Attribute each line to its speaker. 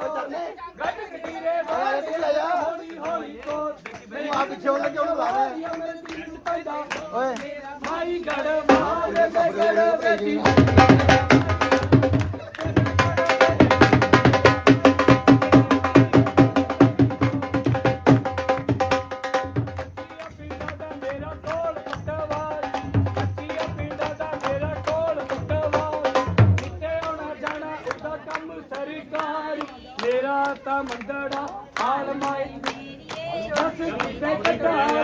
Speaker 1: ਚੋਲੇ ਗੱਡ ਕਟੀਰੇ ਬਾਹਰ। ਲਿਆ ਹੌਲੀ ਹੌਲੀ ਤੋਂ ਮੈਨੂੰ ਆ ਪਿੱਛੇ ਉਹਨਾਂ ਕਿਉਂ ਲਾ ਰਿਹਾ? ਓਏ। ਮਾਈ ਗੜ ਮਾਰ ਮੈਂ ਗੜ ਬੈਠੀ ਕੰਮ ਮੇਰਾ ਤਾਂ ਮੰਦੜਾ ਹਾਲ ਮਾਈ ਦੱਸ ਕਿੱਥੇ ਕਟਾਰ